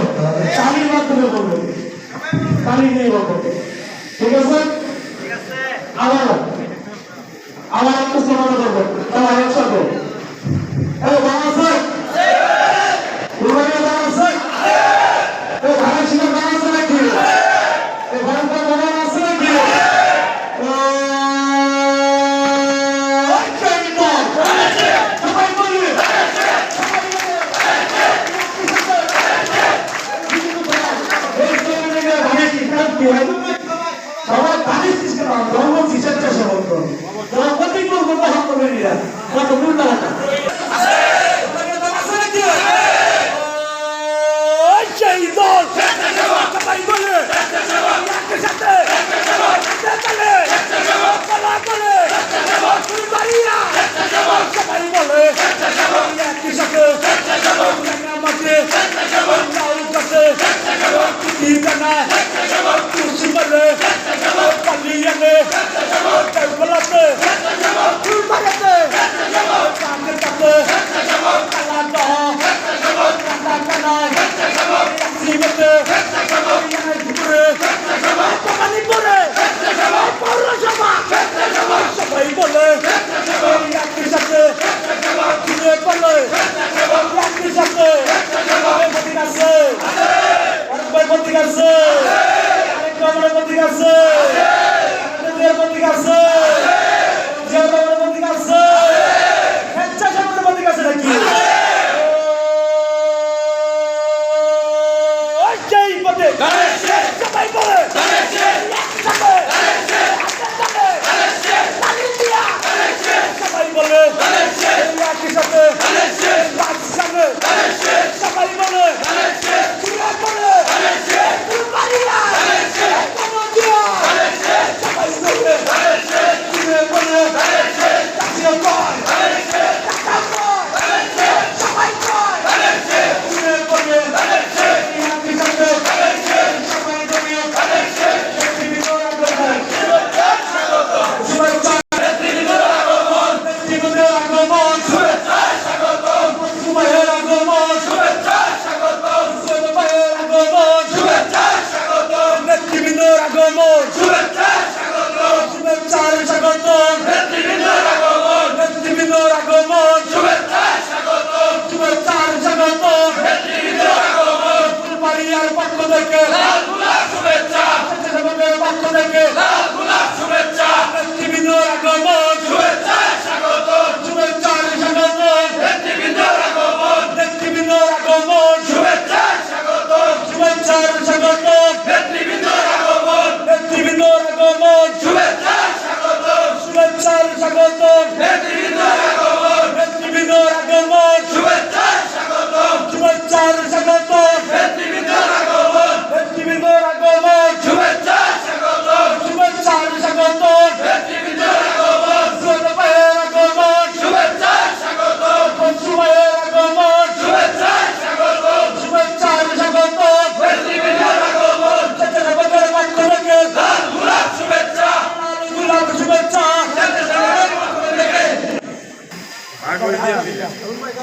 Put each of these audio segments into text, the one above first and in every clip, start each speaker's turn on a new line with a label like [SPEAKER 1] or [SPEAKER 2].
[SPEAKER 1] করতে হবে চালির মাধ্যমে করবে চালি নির্ভর করবে ঠিক আছে? আবার আবার একটু সমাধান করব। তাহলে একসাথে দিবেন সবাই তাদের সিস্টেম রঙ্গন ফিচারটা সেবন করবে। রঙ্গনই করবেন না। করবেন এরা কত পত্রিকা আছে? আছে।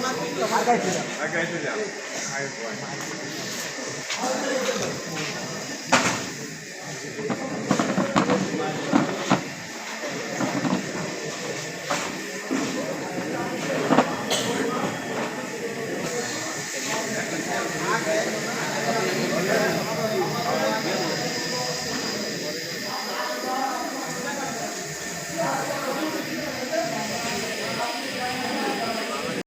[SPEAKER 1] 还该去的还该去的还管